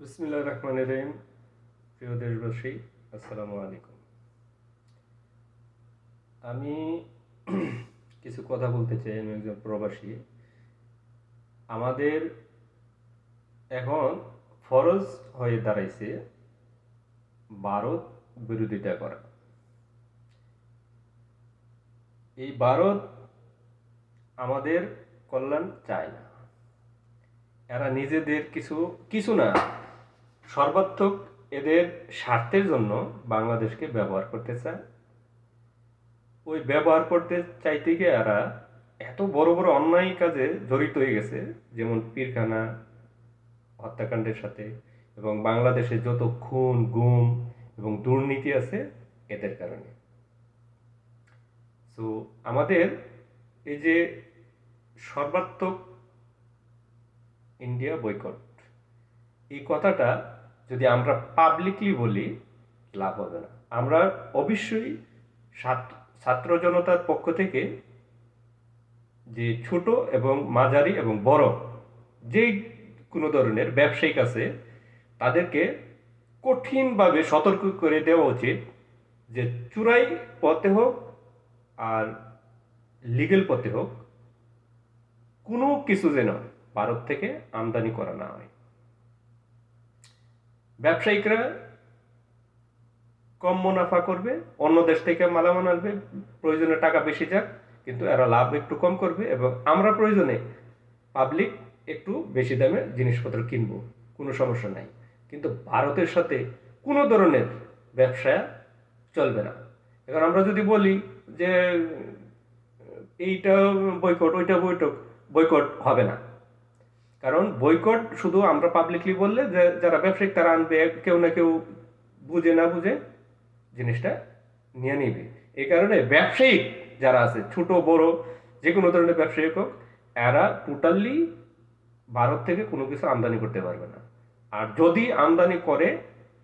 বিসমিল্লাহ রহমান রহিম। প্রিয় দেশবাসী, আসসালামু আলাইকুম। আমি কিছু কথা বলতে চাই, আমি একজন প্রবাসী। আমাদের এখন ফরজ হয়ে দাঁড়াইছে ভারত বিরোধিতা করা। এই ভারত আমাদের কল্যাণ চায় না। এরা নিজেদের কিছু কিছু না সর্বাত্মক এদের স্বার্থের জন্য বাংলাদেশকে ব্যবহার করতে চায়। ওই ব্যবহার করতে চাইতে গিয়ে এরা এত বড় বড় অন্যায় কাজে জড়িত হয়ে গেছে, যেমন পীরখানা, হত্যাকাণ্ডের সাথে, এবং বাংলাদেশে যত খুন, গুম এবং দুর্নীতি আছে এদের কারণে। তো আমাদের এই যে সর্বাত্মক ইন্ডিয়া বয়কট, এই কথাটা যদি আমরা পাবলিকলি বলি, লাভ হবে না। আমরা অবশ্যই ছাত্র জনতার পক্ষ থেকে যে ছোট এবং মাঝারি এবং বড় যেই কোনো ধরনের ব্যবসায়িক আছে, তাদেরকে কঠিনভাবে সতর্ক করে দেওয়া উচিত যে চূড়াই পথে হোক আর লিগেল পথে হোক, কোনো কিছু যেন ভারত থেকে আমদানি করা না হয়। ব্যবসায়িকরা কম মুনাফা করবে, অন্য দেশ থেকে মালামাল আনবে, প্রয়োজনে টাকা বেশি যাক, কিন্তু এরা লাভ একটু কম করবে এবং আমরা প্রয়োজনে পাবলিক একটু বেশি দামে জিনিসপত্র কিনবো, কোনো সমস্যা নাই। কিন্তু ভারতের সাথে কোনো ধরনের ব্যবসা চলবে না। এখন আমরা যদি বলি যে এইটা বয়কট ওইটা বৈঠক বয়কট হবে না। কারণ বয়কট শুধু আমরা পাবলিকলি বললে যে যারা ব্যবসায়িক তারা আনবে, কেউ না কেউ বুঝে না বুঝে জিনিসটা নিয়ে নিবে। এই কারণে ব্যবসায়িক যারা আছে, ছোট, বড় যে কোনো ধরনের ব্যবসায়িক হোক, এরা টোটালি ভারত থেকে কোনো কিছু আমদানি করতে পারবে না। আর যদি আমদানি করে,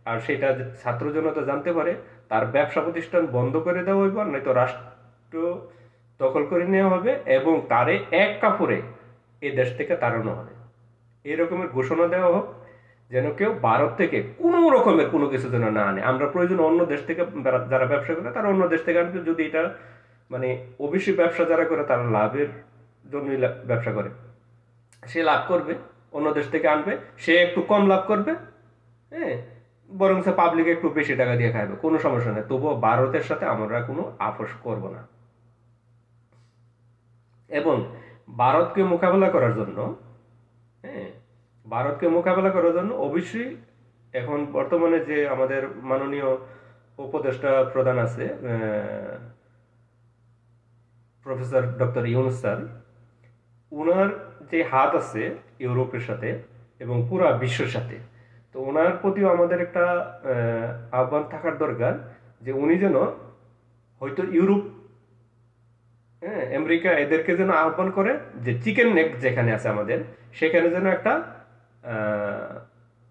আর সেটা ছাত্র জনতা জানতে পারে, তার ব্যবসা প্রতিষ্ঠান বন্ধ করে দেওয়া হইব নয়তো রাষ্ট্র দখল করে নেওয়া হবে এবং তারে এক কাপড়ে এ দেশ থেকে তাড়ানো হবে। এই রকমের ঘোষণা দেওয়া হোক, যেন কেউ ভারত থেকে কোনো রকমের কোনো কিছু যেন না আনে। আমরা প্রয়োজন অন্য দেশ থেকে যারা- ব্যবসা করে, তারা অন্য দেশ থেকে আনবে। যদি এটা মানে অবশ্যই ব্যবসা যারা করে, তারা লাভের জন্যই ব্যবসা করে। সে লাভ করবে, অন্য দেশ থেকে আনবে। সে একটু কম লাভ করবে হ্যাঁ? বরং সে পাবলিক একটু বেশি টাকা দিয়ে খাইবে, কোনো সমস্যা নেই। তবুও ভারতের সাথে আমরা কোনো আপোষ করব না। এবং ভারতকে মোকাবেলা করার জন্য হ্যাঁ ভারতকে মোকাবেলা করার জন্য অবশ্যই এখন বর্তমানে যে আমাদের মাননীয় উপদেষ্টা প্রধান আছে প্রফেসর ডক্টর ইউনুস স্যার ওনার যে হাত আছে ইউরোপের সাথে এবং পুরা বিশ্বের সাথে তো ওনার প্রতিও আমাদের একটা আহ, আহ্বান থাকার দরকার যে উনি যেন হয়তো ইউরোপ হ্যাঁ আমেরিকা এদেরকে যেন আহ্বান করে যে চিকেন নেক যেখানে আছে আমাদের, সেখানে যেন একটা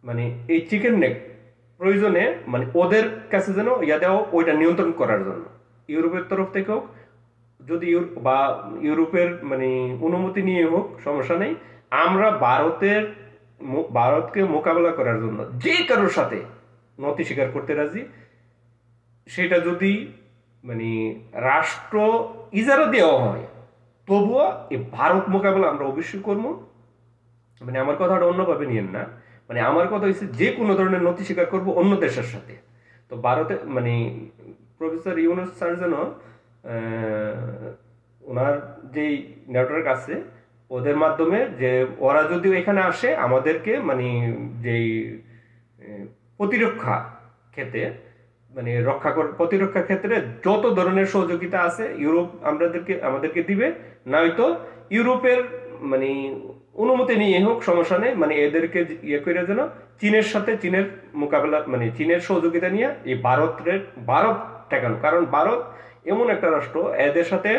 মানে এই চিকেন নেক প্রয়োজনে মানে ওদের কাছে যেন ইয়া দেওয়া ওইটা নিয়ন্ত্রণ করার জন্য। ইউরোপের তরফ থেকে হোক, যদি বা ইউরোপের মানে অনুমতি নিয়ে হোক, সমস্যা নেই। আমরা ভারতের ভারতকে মোকাবেলা করার জন্য যে কারোর সাথে নতি স্বীকার করতে রাজি, সেটা যদি মানে রাষ্ট্র ইজারা দেওয়া হয়, তবুও এই ভারত মোকাবেলা আমরা অবশ্যই করব। মানে আমার কথাটা অন্যভাবে নিয়েন না। মানে আমার কথা হচ্ছে যে কোনো ধরনের নথি স্বীকার করব অন্য দেশের সাথে। তো ভারতে মানে প্রফেসর ইউনুস স্যার যেন ওনার যেই নেটওয়ার্ক আছে, ওদের মাধ্যমে যে ওরা যদি এখানে আসে, আমাদেরকে মানে যেই প্রতিরক্ষা ক্ষেত্রে মানে রক্ষা প্রতিরক্ষা ক্ষেত্রে যত ধরনের সহযোগিতা আছে, ইউরোপ আমাদেরকে আমাদেরকে দিবে। নয়তো ইউরোপের মানে অনুমতি নিয়ে হোক, সমস্যা নেই। মানে এদেরকে ইয়ে করে যেন চীনের সাথে চীনের মোকাবেলা মানে চীনের সহযোগিতা নিয়ে এই ভারতের, ভারত ঠেকানো। কারণ ভারত এমন একটা রাষ্ট্র, এদের সাথে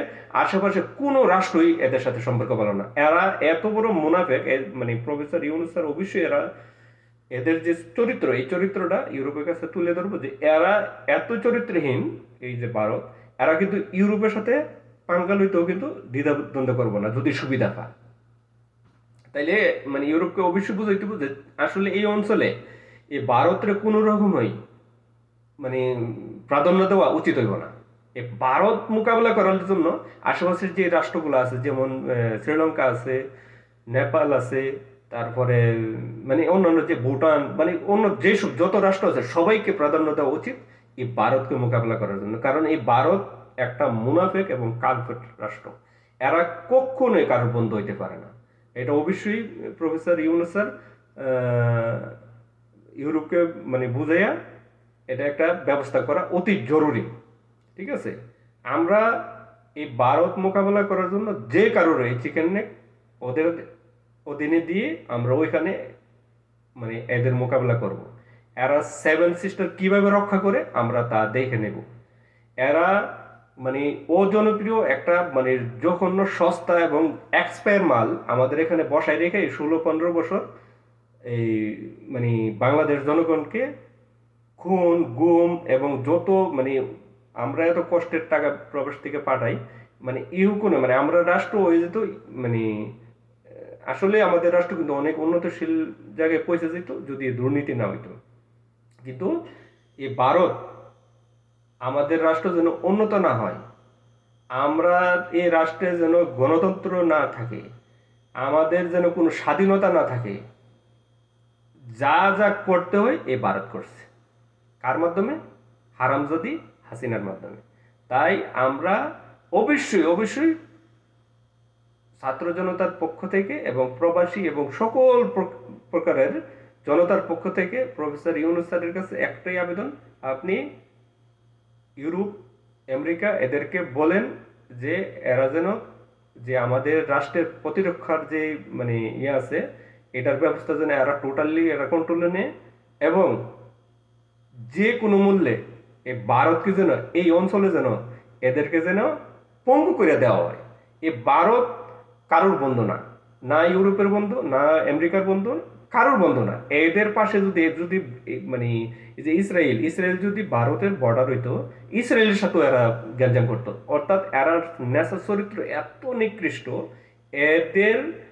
আশেপাশে কোনো রাষ্ট্রই এদের সাথে সম্পর্ক ভালো না। এরা এত বড় মুনাফেক মানে প্রফেসর ইউনুস স্যার অবশ্যই এরা এদের যে চরিত্র, এই চরিত্রটা ইউরোপের কাছে তুলে ধরবো যে এরা এত চরিত্রহীন, এই যে ভারত, এরা কিন্তু ইউরোপের সাথে পাঙ্গাল হইতেও কিন্তু দ্বিধা দ্বন্দ্ব করব না, যদি সুবিধা পায়। তাইলে মানে ইউরোপকে অবশ্যই বুঝাইতে বুঝে আসলে এই অঞ্চলে এই ভারতের কোনো রকমই মানে প্রাধান্য দেওয়া উচিত হইব না। এই ভারত মোকাবেলা করার জন্য আশেপাশের যে রাষ্ট্রগুলো আছে, যেমন শ্রীলঙ্কা আছে, নেপাল আছে তারপরে মানে অন্যান্য যে ভুটান মানে অন্য যেসব যত রাষ্ট্র আছে, সবাইকে প্রাধান্য দেওয়া উচিত এই ভারতকে মোকাবেলা করার জন্য। কারণ এই ভারত একটা মুনাফেক এবং কালফেট রাষ্ট্র। এরা কখনোই কারোর বন্ধ হইতে পারে না। এটা অবশ্যই প্রফেসর ইউনুস ইউরোপকে মানে বুঝাইয়া এটা একটা ব্যবস্থা করা অতি জরুরি। ঠিক আছে? আমরা এই ভারত মোকাবেলা করার জন্য যে কারোর এই চিকেন নেক, ওদের অধীনে দিয়ে আমরা ওইখানে মানে এদের মোকাবেলা করব। এরা সেভেন সিস্টার কীভাবে রক্ষা করে, আমরা তা দেখে নেব এরা মানে ও জনপ্রিয় একটা মানে জঘন্য, সস্তা এবং এক্সপায়ার মাল আমাদের এখানে বসায় রেখে ষোলো, পনেরো বছর এই মানে বাংলাদেশ জনগণকে খুন, গুম এবং যত মানে আমরা এত কষ্টের টাকা প্রবেশ থেকে পাঠাই মানে ইউ কোনো মানে আমরা রাষ্ট্র হয়ে যেত মানে আসলে আমাদের রাষ্ট্র কিন্তু অনেক উন্নতশীল জায়গায় পৌঁছে যেত, যদি দুর্নীতি না হইতো। কিন্তু এই ভারত আমাদের রাষ্ট্র যেন উন্নত না হয়, আমরা এই রাষ্ট্রে যেন গণতন্ত্র না থাকে, আমাদের যেন কোনো স্বাধীনতা না থাকে, যা যা করতে হয় এই ভারত করছে। কার মাধ্যমে? হারামজাদি হাসিনার মাধ্যমে। তাই আমরা অবশ্যই অবশ্যই ছাত্র জনতার পক্ষ থেকে এবং প্রবাসী এবং সকল প্র- প্রকারের জনতার পক্ষ থেকে প্রফেসর ইউনুস স্যারের কাছে একটাই আবেদন, আপনি ইউরোপ, আমেরিকা এদেরকে বলেন যে এরা যেন, যে আমাদের রাষ্ট্রের প্রতিরক্ষার যে মানে ইয়ে আছে, এটার ব্যবস্থা যেন এরা টোটালি এরা কন্ট্রোলে নেয় এবং যে কোনো মূল্যে এই ভারতকে যেন, এই অঞ্চলে যেন এদেরকে যেন পঙ্গু করে দেওয়া হয়। এই ভারত কারোর বন্ধু না। না ইউরোপের বন্ধু, না আমেরিকার বন্ধু, কারোর বন্ধু না। এদের পাশে যদি যদি মানে যে ইসরায়েল ইসরায়েল যদি ভারতের বর্ডার হইতো, ইসরায়েলের সাথেও এরা গ্যাঞ্জাম করতো। অর্থাৎ এরা নেশার চরিত্র এত নিকৃষ্ট, এদের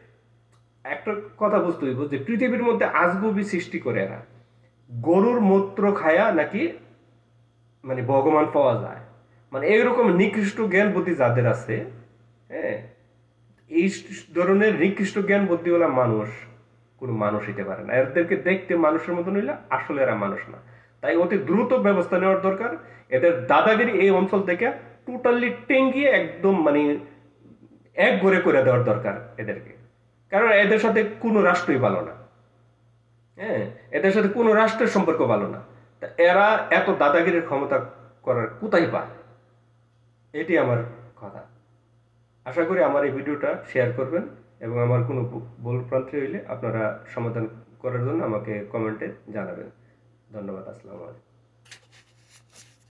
একটা কথা বুঝতে হইব যে পৃথিবীর মধ্যে আজগুবি সৃষ্টি করে এরা। গরুর মূত্র খায়া নাকি মানে ভগবান পাওয়া যায়। মানে এইরকম নিকৃষ্ট জ্ঞান বুদ্ধি যাদের আছে হ্যাঁ এই ধরনের নিকৃষ্ট জ্ঞান বুদ্ধিওয়ালা মানুষ কোনো মানুষ হইতে পারে না। এদেরকে দেখতে মানুষের মতন হইলে আসলে এরা মানুষ না। তাই অতি দ্রুত ব্যবস্থা নেওয়ার দরকার। এদের দাদাগিরি এই অঞ্চল থেকে টোটালি টেঙ্গিয়ে একদম মানে এক ঘরে করে দেওয়ার দরকার এদেরকে। কারণ এদের সাথে কোনো রাষ্ট্রই ভালো না। হ্যাঁ এদের সাথে কোনো রাষ্ট্রের সম্পর্ক ভালো না। তা এরা এত দাদাগিরির ক্ষমতা করার কোথায় পায়? এটি আমার কথা। আশা করি আমার এই ভিডিওটা শেয়ার করবেন এবং আমার কোনো ভুল প্রান্তি হইলে আপনারা সমাধান করার জন্য আমাকে কমেন্টে জানাবেন। ধন্যবাদ, আসসালামু আলাইকুম।